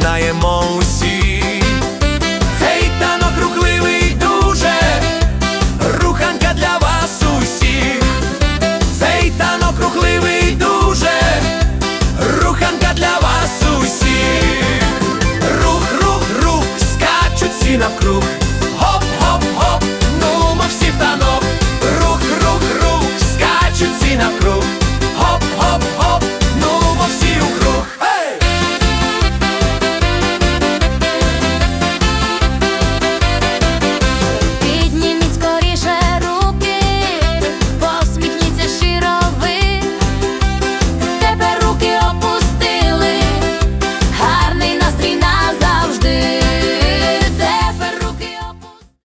знаємо усі. Цей танок рухливий дуже, руханка для вас усіх. Цей танок рухливий дуже, руханка для вас усіх. Рух, рух, рух, скачуть всі навкруг. Хоп, хоп, хоп, ну ми всі в танок. Рух, рух, рух, скачуть всі навкруг.